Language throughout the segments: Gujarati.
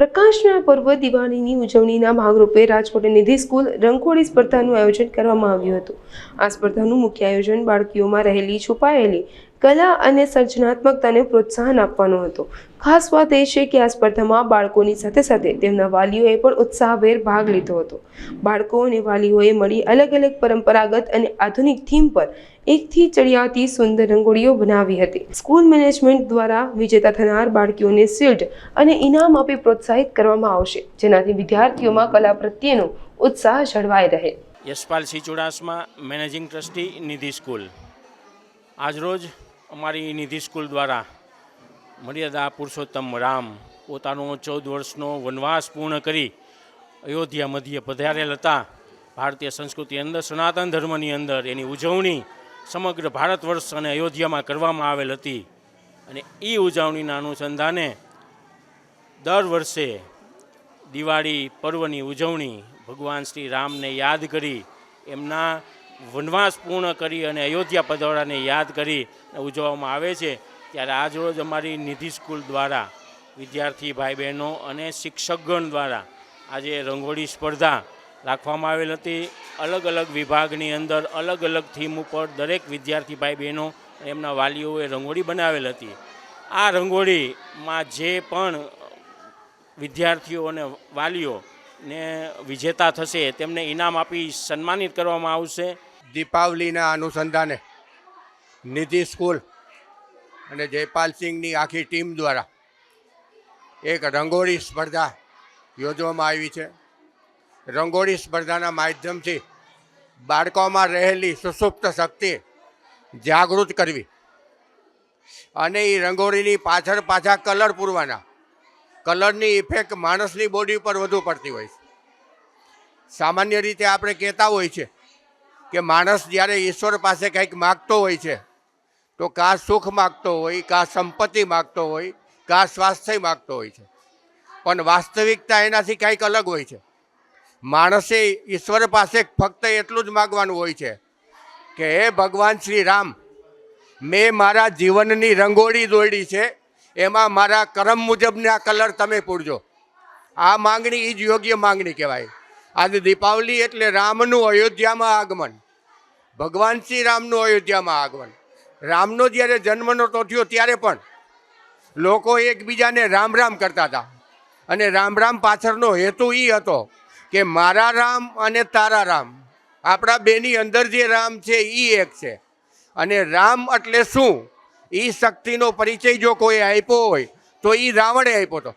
પ્રકાશના પર્વ દિવાળીની ઉજવણીના ભાગરૂપે રાજકોટ નિધિ સ્કૂલ રંગોળી સ્પર્ધાનું આયોજન કરવામાં આવ્યું હતું. આ સ્પર્ધાનું મુખ્ય આયોજન બાળકીઓમાં રહેલી છુપાયેલી કલા અને સર્જનાત્મકતાને પ્રોત્સાહન આપવાનો હતો. ખાસ વાત એ છે કે આ સ્પર્ધામાં બાળકોની સાથે સાથે તેમના વાલીઓએ પણ ઉત્સાહભેર ભાગ લીધો હતો. બાળકો અને વાલીઓએ મળી અલગ અલગ પરંપરાગત અને આધુનિક થીમ પર એકથી ચડિયાતી સુંદર રંગોળીઓ બનાવી હતી. સ્કૂલ મેનેજમેન્ટ દ્વારા વિજેતા થનાર બાળકીઓને શિલ્ડ અને ઇનામ આપી પ્રોત્સાહિત કરવામાં આવશે, જેનાથી વિદ્યાર્થીઓમાં કલા પ્રત્યેનો ઉત્સાહ જળવાઈ રહે. Yashpalsinh Chudasama, managing trustee, Nidhi school. આજરોજ અમારી નિધિ સ્કૂલ દ્વારા મર્યાદા પુરુષોત્તમ રામ પોતાનો ચૌદ વર્ષનો વનવાસ પૂર્ણ કરી અયોધ્યા મધ્ય પધારેલ હતા. ભારતીય સંસ્કૃતિ અંદર, સનાતન ધર્મની અંદર એની ઉજવણી સમગ્ર ભારત વર્ષ અને અયોધ્યામાં કરવામાં આવેલ હતી. અને એ ઉજવણીના અનુસંધાને દર વર્ષે દિવાળી પર્વની ઉજવણી ભગવાન શ્રી રામને યાદ કરી એમના વનવાસ પૂર્ણ કરી અને અયોધ્યા પધવાડાને યાદ કરી ઉજવવામાં આવે છે. ત્યારે આજરોજ અમારી નિધિ સ્કૂલ દ્વારા વિદ્યાર્થી ભાઈ બહેનો અને શિક્ષકગણ દ્વારા આજે રંગોળી સ્પર્ધા રાખવામાં આવેલ હતી. અલગ અલગ વિભાગની અંદર અલગ અલગ થીમ ઉપર દરેક વિદ્યાર્થી ભાઈ બહેનો એમના વાલીઓએ રંગોળી બનાવેલ હતી. આ રંગોળીમાં જે પણ વિદ્યાર્થીઓ અને વાલીઓને વિજેતા થશે તેમને ઇનામ આપી સન્માનિત કરવામાં આવશે. દીપાવલીના અનુસંધાને નિધિ સ્કૂલ અને જયપાલસિંહની આખી ટીમ દ્વારા એક રંગોળી સ્પર્ધા યોજવામાં આવી છે. રંગોળી સ્પર્ધાના માધ્યમથી બાળકોમાં રહેલી સુસુપ્ત શક્તિ જાગૃત કરવી અને એ રંગોળીની પાછળ પાછા કલર પૂરવાના. કલરની ઇફેક્ટ માણસની બોડી પર વધુ પડતી હોય છે. સામાન્ય રીતે આપણે કહેતા હોય છે કે માણસ જ્યારે ઈશ્વર પાસે કંઈક માગતો હોય છે, તો કાં સુખ માગતો હોય, કાં સંપત્તિ માગતો હોય, કાં સ્વાસ્થ્ય માગતો હોય છે. પણ વાસ્તવિકતા એનાથી કંઈક અલગ હોય છે. માણસે ઈશ્વર પાસે ફક્ત એટલું જ માગવાનું હોય છે કે, હે ભગવાન શ્રી રામ, મેં મારા જીવનની રંગોળી દોડી છે, એમાં મારા કરમ મુજબના કલર તમે પૂરજો. આ માંગણી એ જ યોગ્ય માંગણી કહેવાય. આજે દીપાવલી એટલે રામનું અયોધ્યામાં આગમન. ભગવાન શ્રી રામનું અયોધ્યામાં આગમન. રામનો જ્યારે જન્મ નહોતો થયો ત્યારે પણ લોકો એકબીજાને રામ રામ કરતા હતા. અને રામ રામ પાછળનો હેતુ એ હતો કે મારા રામ અને તારા રામ, આપણા બેની અંદર જે રામ છે એ એક છે. અને રામ એટલે શું? એ શક્તિનો પરિચય જો કોઈ આપ્યો હોય, તો એ રાવણે આપ્યો હતો.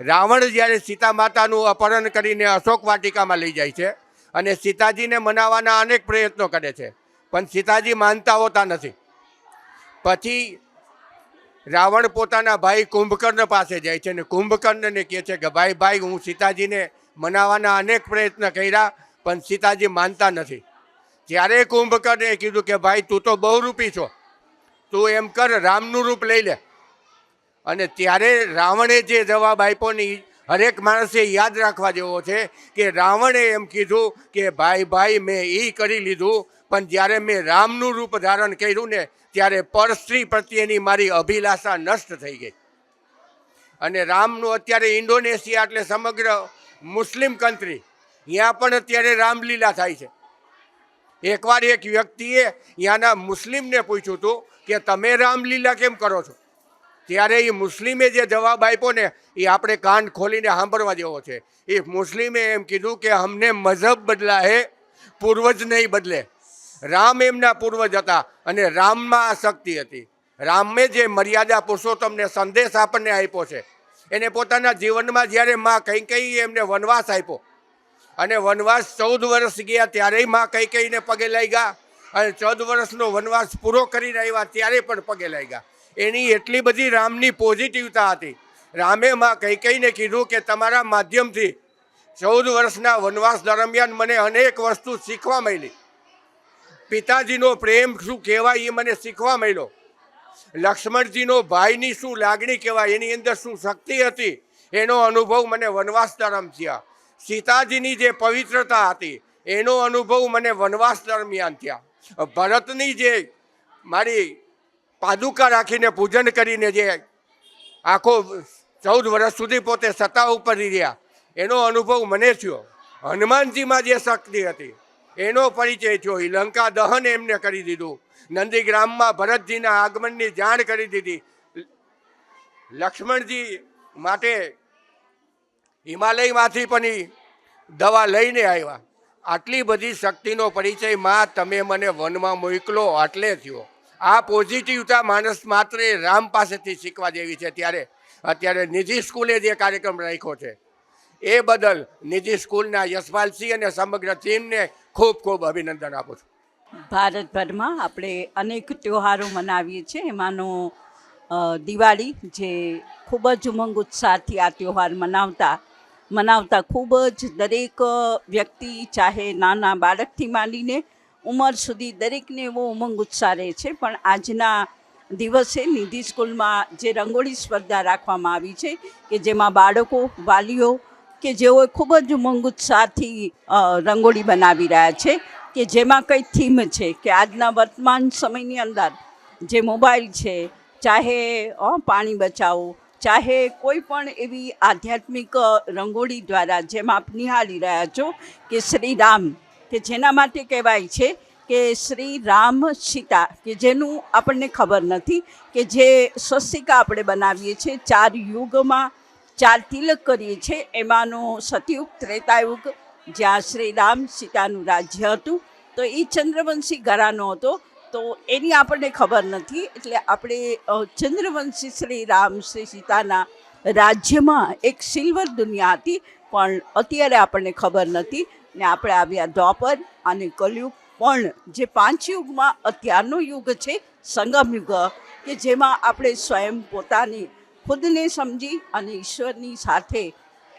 રાવણ જ્યારે સીતા માતાનું અપહરણ કરીને અશોક વાટિકામાં લઈ જાય છે અને સીતાજીને મનાવવાના અનેક પ્રયત્નો કરે છે. પણ સીતાજી માનતા હોતા નથી. પછી રાવણ પોતાના ભાઈ કુંભકર્ણ પાસે જાય છે અને કુંભકર્ણને કહે છે કે ભાઈ ભાઈ, હું સીતાજીને મનાવવાના અનેક પ્રયત્ન કર્યા, પણ સીતાજી માનતા નથી. ત્યારે કુંભકર્ણે કીધું કે ભાઈ, તું તો બહુ રૂપી છો. તું એમ કર, રામનું રૂપ લઈ લે. અને ત્યારે રાવણે જે જવાબ આપ્યો ને હરેક માણસે યાદ રાખવા જેવો છે કે રાવણે એમ કીધું કે ભાઈ ભાઈ, મેં એ કરી લીધું, પણ જ્યારે મેં રામનું રૂપ ધારણ કર્યું ને, ત્યારે પરસ્ત્રી પ્રત્યેની મારી અભિલાષા નષ્ટ થઈ ગઈ. અને રામનું અત્યારે ઇન્ડોનેશિયા એટલે સમગ્ર મુસ્લિમ કન્ટ્રી ત્યાં પણ અત્યારે રામલીલા થાય છે. એકવાર એક વ્યક્તિએ ત્યાંના મુસ્લિમને પૂછ્યું હતું કે તમે રામલીલા કેમ કરો છો? ત્યારે એ મુસ્લિમે જે જવાબ આપ્યો ને, એ આપણે કાન ખોલીને સાંભળવા જેવો છે. એ મુસ્લિમે એમ કીધું કે, અમને મઝહબ બદલા હે પૂર્વજ નહીં બદલે. રામ એમના પૂર્વજ હતા અને રામમાં આ શક્તિ હતી. રામે જે મર્યાદા પુરુષોત્તમને સંદેશ આપણને આપ્યો છે, એને પોતાના જીવનમાં જ્યારે માં કંઈ કંઈ એમને વનવાસ આપ્યો, અને વનવાસ ચૌદ વર્ષ ગયા ત્યારેયમાં કંઈ કઈને પગે લાગ્યા, અને ચૌદ વર્ષનો વનવાસ પૂરો કરીને આવ્યા, ત્યારે પણ પગે લાગ્યા. એની એટલી બધી રામની પોઝિટિવતા હતી. રામે માં કઈ કઈને કીધું કે તમારા માધ્યમથી ચૌદ વર્ષના વનવાસ દરમિયાન મને અનેક વસ્તુ શીખવા મળી પિતાજીનો પ્રેમ શું કહેવાય એ મને શીખવા મળ્યો લક્ષ્મણજીનો ભાઈની શું લાગણી કહેવાય, એની અંદર શું શક્તિ હતી, એનો અનુભવ મને વનવાસ દરમિયાન થયા. સીતાજીની જે પવિત્રતા હતી, એનો અનુભવ મને વનવાસ દરમિયાન થયા. ભરતની જે મારી પાદુકા રાખીને પૂજન કરીને જે આખો ચૌદ વર્ષ સુધી પોતે સત્તા ઉપર રહ્યા. એનો અનુભવ મને થયો. હનુમાનજીમાં જે શક્તિ હતી, એનો પરિચય થયો. લંકા દહન એમને કરી દીધું. નંદીગ્રામમાં ભરતજીના આગમનની જાણ કરી દીધી. લક્ષ્મણજી માટે હિમાલયમાંથી પણ દવા લઈને આવ્યા. આટલી બધી શક્તિનો પરિચયમાં તમે મને વનમાં મોકલો, આટલે થયો. આ પોઝિટિવતા માણસ માત્ર રામ પાસેથી શીખવા જેવી છે. ત્યારે અત્યારે નિધિ સ્કૂલે જે કાર્યક્રમ રાખ્યો છે. એ બદલ નિધિ સ્કૂલના યશપાલસિંહ અને સમગ્ર ટીમને ખૂબ ખૂબ અભિનંદન આપું છું. ભારતભરમાં આપણે અનેક તહેવારો મનાવીએ છીએ. એમાંનો દિવાળી, જે ખૂબ જ ઉમંગ ઉત્સાહથી આ તહેવાર મનાવતા મનાવતા ખૂબ જ દરેક વ્યક્તિ ચાહે નાના બાળકથી માંડીને ઉંમર સુધી દરેકને એવો ઉમંગ ઉત્સાહ રહે છે, પણ આજના દિવસે નિધિ સ્કૂલમાં જે રંગોળી સ્પર્ધા રાખવામાં આવી છે, કે જેમાં બાળકો, વાલીઓ કે જેઓ ખૂબ જ ઉમંગ ઉત્સાહથી રંગોળી બનાવી રહ્યા છે, કે જેમાં કઈ થીમ છે, કે આજના વર્તમાન સમયની અંદર જે મોબાઈલ છે, ચાહે પાણી બચાવો, ચાહે કોઈ પણ એવી આધ્યાત્મિક રંગોળી દ્વારા જેમ આપ નિહાળી રહ્યા છો, કે શ્રી રામ કે જેના માટે કહેવાય છે કે શ્રી રામ સીતા, કે જેનું આપણને ખબર નથી કે જે સ્વસ્તિકા આપણે બનાવીએ છીએ, ચાર યુગમાં ચાર તિલક કરીએ છીએ, એમાંનો સતયુગ, ત્રેતાયુગ, જ્યાં શ્રી રામ સીતાનું રાજ્ય હતું, તો એ ચંદ્રવંશી ઘરાનો હતો, તો એની આપણને ખબર નથી, એટલે આપણે ચંદ્રવંશી શ્રી રામ શ્રી સીતાના રાજ્યમાં એક સિલ્વર દુનિયા હતી, પણ અત્યારે આપણને ખબર નથી ને આપણે આવ્યા દ્વાપર અને કલયુગ પણ જે પાંચ યુગમાં અત્યારનો યુગ છે, સંગમ યુગ, કે જેમાં આપણે સ્વયં પોતાની ખુદને સમજી અને ઈશ્વરની સાથે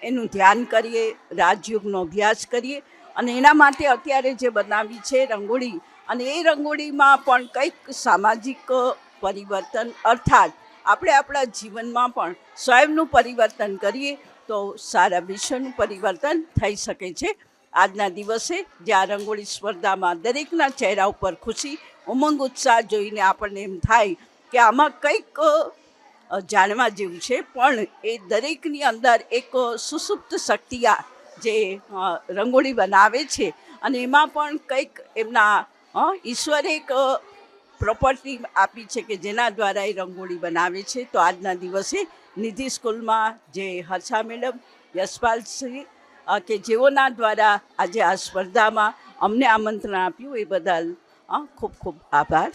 એનું ધ્યાન કરીએ, રાજયોગનો અભ્યાસ કરીએ અને એના માટે અત્યારે જે બનાવી છે રંગોળી અને એ રંગોળીમાં પણ કંઈક સામાજિક પરિવર્તન અર્થાત આપણે આપણા જીવનમાં પણ સ્વયંનું પરિવર્તન કરીએ તો સારા વિશ્વનું પરિવર્તન થઈ શકે છે. આજના દિવસે જે આ રંગોળી સ્પર્ધામાં દરેકના ચહેરા ઉપર ખુશી, ઉમંગ, ઉત્સાહ જોઈને આપણને એમ થાય કે આમાં કંઈક જાણવા જેવું છે. પણ એ દરેકની અંદર એક સુસુપ્ત શક્તિયા જે રંગોળી બનાવે છે અને એમાં પણ કંઈક એમના ઈશ્વરે એક પ્રોપર્ટી આપી છે કે જેના દ્વારા એ રંગોળી બનાવે છે. તો આજના દિવસે નિધિ સ્કૂલમાં જે હર્ષા મેડમ, યશપાલસિંહ કે જેઓના દ્વારા આજે આ સ્પર્ધામાં અમને આમંત્રણ આપ્યું એ બદલ ખૂબ ખૂબ આભાર.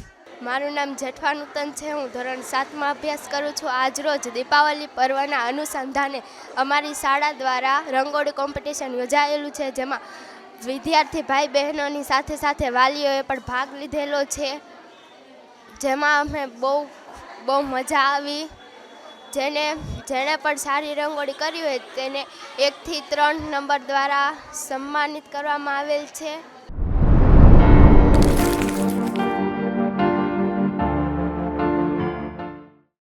મારું નામ જેઠવા નૂતન છે. હું ધોરણ સાતમાં અભ્યાસ કરું છું. આજરોજ દીપાવલી પર્વના અનુસંધાને અમારી શાળા દ્વારા રંગોળી કોમ્પિટિશન યોજાયેલું છે, જેમાં વિદ્યાર્થી ભાઈ બહેનોની સાથે સાથે વાલીઓએ પણ ભાગ લીધેલો છે. જેમાં અમે બહુ બહુ મજા આવી. જેને, જેણે પણ સારી રંગોળી કરી હોય તેને એકથી ત્રણ નંબર દ્વારા સન્માનિત કરવામાં આવેલ છે.